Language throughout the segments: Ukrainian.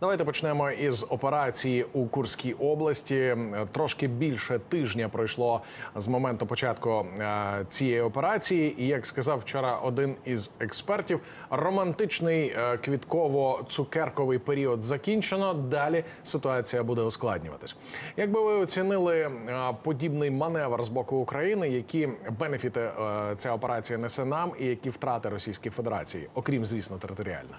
Давайте почнемо із операції у Курській області. Трошки більше тижня пройшло з моменту початку е, цієї операції. І як сказав вчора один із експертів, романтичний е, квітково-цукерковий період закінчено. Далі ситуація буде ускладнюватись. Як би ви оцінили е, подібний маневр з боку України? Які бенефіти ця операція несе нам, і які втрати Російської Федерації, окрім звісно, територіальних?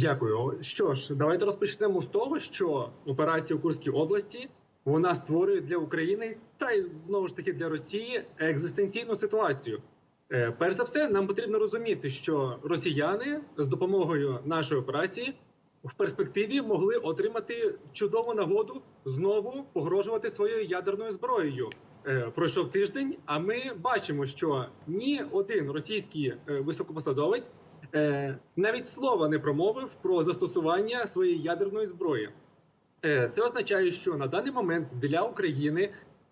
Дякую. Що ж, давайте розпочнемо з того, що операція у Курській області вона створює для України та й знову ж таки для Росії екзистенційну ситуацію. Е, Перш за все, нам потрібно розуміти, що росіяни з допомогою нашої операції в перспективі могли отримати чудову нагоду знову погрожувати своєю ядерною зброєю. Е, Пройшов тиждень, а ми бачимо, що ні один російський е, високопосадовець навіть слова не промовив про застосування своєї ядерної зброї. Е, Це означає, що на даний момент для України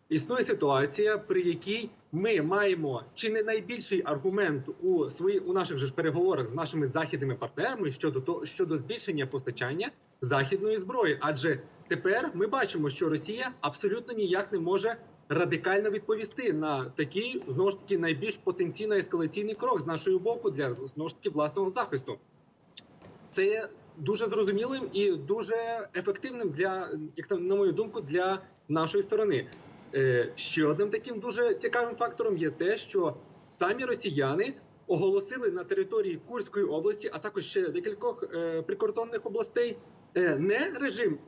існує ситуація, при якій ми маємо чи не найбільший аргумент у свої у наших же ж переговорах з нашими західними партнерами щодо того щодо збільшення постачання західної зброї. Адже тепер ми бачимо, що Росія абсолютно ніяк не може радикально відповісти на такий знову ж таки найбільш потенційно ескалаційний крок з нашого боку для знову ж таки власного захисту. Це є дуже зрозумілим і дуже ефективним для, як на мою думку, для нашої сторони. Е, Ще одним таким дуже цікавим фактором є те, що самі росіяни оголосили на території Курської області, а також ще декількох е, прикордонних областей, е, не режим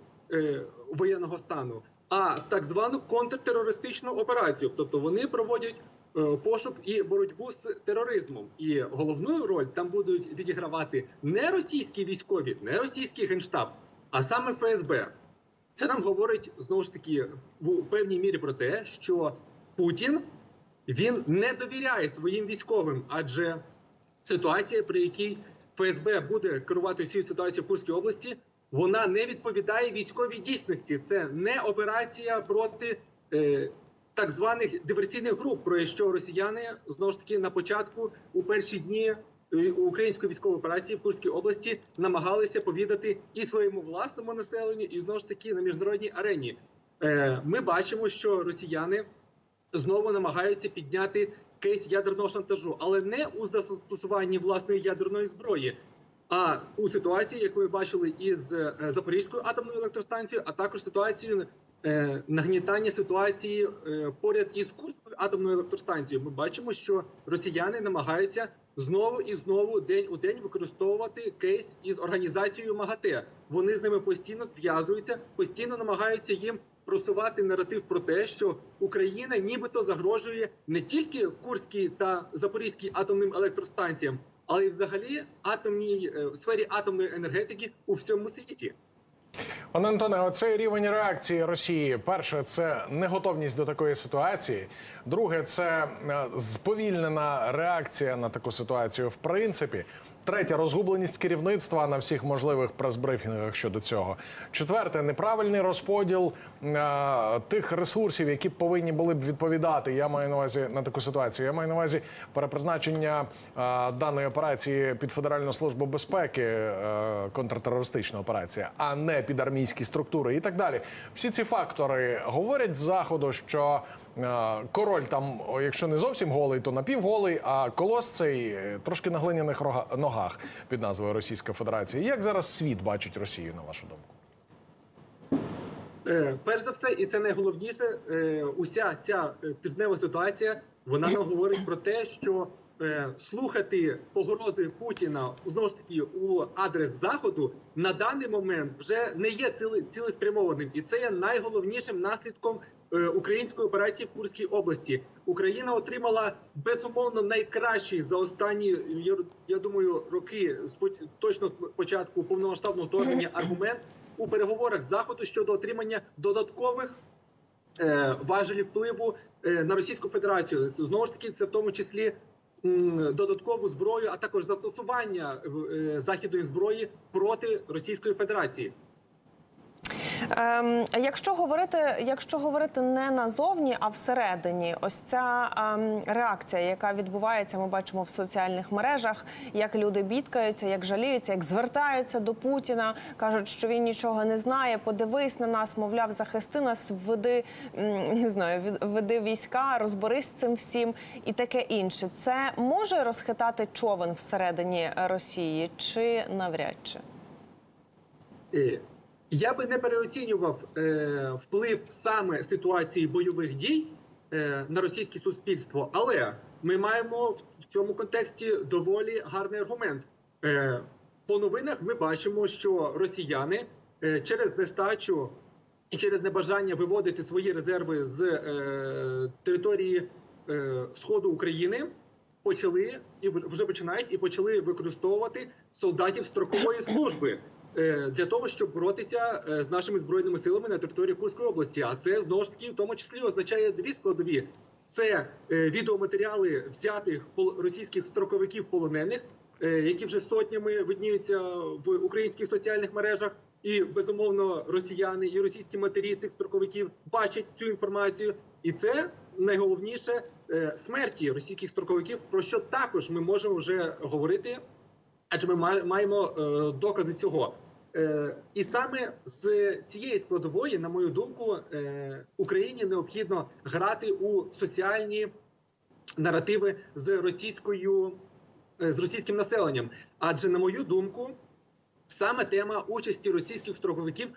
воєнного стану, а так звану контртерористичну операцію. Тобто вони проводять е, пошук і боротьбу з тероризмом. І головну роль там будуть відігравати не російські військові, не російський генштаб, а саме ФСБ. Це нам говорить знову ж таки в певній мірі про те, що Путін він не довіряє своїм військовим, адже ситуація, при якій ФСБ буде керувати всією ситуацією в Курській області, вона не відповідає військовій дійсності. Це не операція проти е, так званих диверсійних груп, про що росіяни знову ж таки на початку у перші дні е, української військової операції в Курській області намагалися повідати і своєму власному населенню, і знову ж таки на міжнародній арені. Е, Ми бачимо, що росіяни знову намагаються підняти кейс ядерного шантажу, але не у застосуванні власної ядерної зброї, а у ситуації, яку ви бачили із е, Запорізькою атомною електростанцією, а також ситуацію е, нагнітання ситуації е, поряд із Курською атомною електростанцією. Ми бачимо, що росіяни намагаються знову і знову день у день використовувати кейс із організацією МАГАТЕ. Вони з ними постійно зв'язуються, постійно намагаються їм просувати наратив про те, що Україна нібито загрожує не тільки Курській та Запорізькій атомним електростанціям, але й взагалі атомній е, в сфері атомної енергетики у всьому світі. Пане Антоне, оцей рівень реакції Росії. Перше, це неготовність до такої ситуації. Друге, це е, сповільнена реакція на таку ситуацію. В принципі, третє розгубленість керівництва на всіх можливих прес-брифінгах щодо цього. Четверте, неправильний розподіл е, тих ресурсів, які повинні були б відповідати. Я маю на увазі на таку ситуацію. Я маю на увазі перепризначення е, даної операції під Федеральну службу безпеки, е, контртерористична операція, а не під армійські структури і так далі. Всі ці фактори говорять з заходу, що е, король там, якщо не зовсім голий, то напівголий, а колос цей е, трошки на глиняних ногах під назвою Російська Федерація. Як зараз світ бачить Росію, на вашу думку? Е, Перш за все, і це найголовніше, уся ця тижнева ситуація вона нам говорить про те, що слухати погрози Путіна знову ж таки у адрес заходу на даний момент вже не є ціли- цілеспрямованим, і це є найголовнішим наслідком е, української операції в Курській області. Україна отримала безумовно найкращий за останні я, думаю роки точно з початку повномасштабного вторгнення аргумент у переговорах заходу щодо отримання додаткових е, важелів впливу е, на Російську Федерацію. Знову ж таки, це в тому числі додаткову зброю, а також застосування е, західної зброї проти Російської Федерації. Ем, якщо говорити, якщо говорити не назовні, а всередині, ось ця ем, реакція, яка відбувається, ми бачимо в соціальних мережах, як люди бідкаються, як жаліються, як звертаються до Путіна, кажуть, що він нічого не знає. Подивись на нас, мовляв, захисти нас, веди не знаю, веди війська, розберись з цим всім і таке інше. Це може розхитати човен всередині Росії чи навряд чи? Е, Я би не переоцінював е, вплив саме ситуації бойових дій е, на російське суспільство, але ми маємо в- цьому контексті доволі гарний аргумент. Е, по новинах ми бачимо, що росіяни е, через нестачу і через небажання виводити свої резерви з е, території е, сходу України почали і вже починають і почали використовувати солдатів строкової служби для того, щоб боротися е, з нашими збройними силами на території Курської області. А це знову ж таки в тому числі означає дві складові: це е, відеоматеріали взятих російських строковиків полонених, е, які вже сотнями видніються в українських соціальних мережах. І безумовно росіяни і російські матері цих строковиків бачать цю інформацію, і це найголовніше е, смерті російських строковиків, про що також ми можемо вже говорити, адже ми маємо е, докази цього. Е, І саме з цієї складової, на мою думку, е, Україні необхідно грати у соціальні наративи з російською е, з російським населенням. Адже, на мою думку, саме тема участі російських строковиків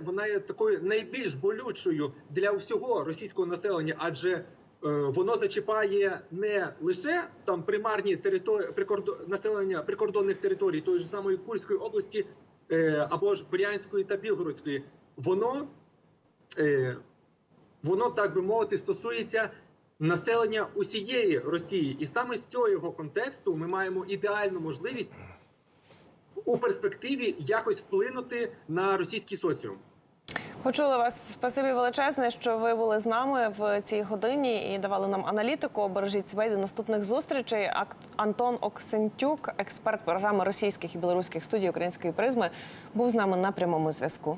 вона є такою найбільш болючою для всього російського населення, адже воно зачіпає не лише там примарні території прикордо, населення прикордонних територій тої ж самої Курської області або ж Брянської та Білгородської. Воно е, воно так би мовити стосується населення усієї Росії, і саме з цього контексту ми маємо ідеальну можливість у перспективі якось вплинути на російський соціум. Почули вас. Спасибі величезне, що ви були з нами в цій годині і давали нам аналітику. Бережіть себе до наступних зустрічей. Антон Оксентюк, експерт програми російських і білоруських студій української призми, був з нами на прямому зв'язку.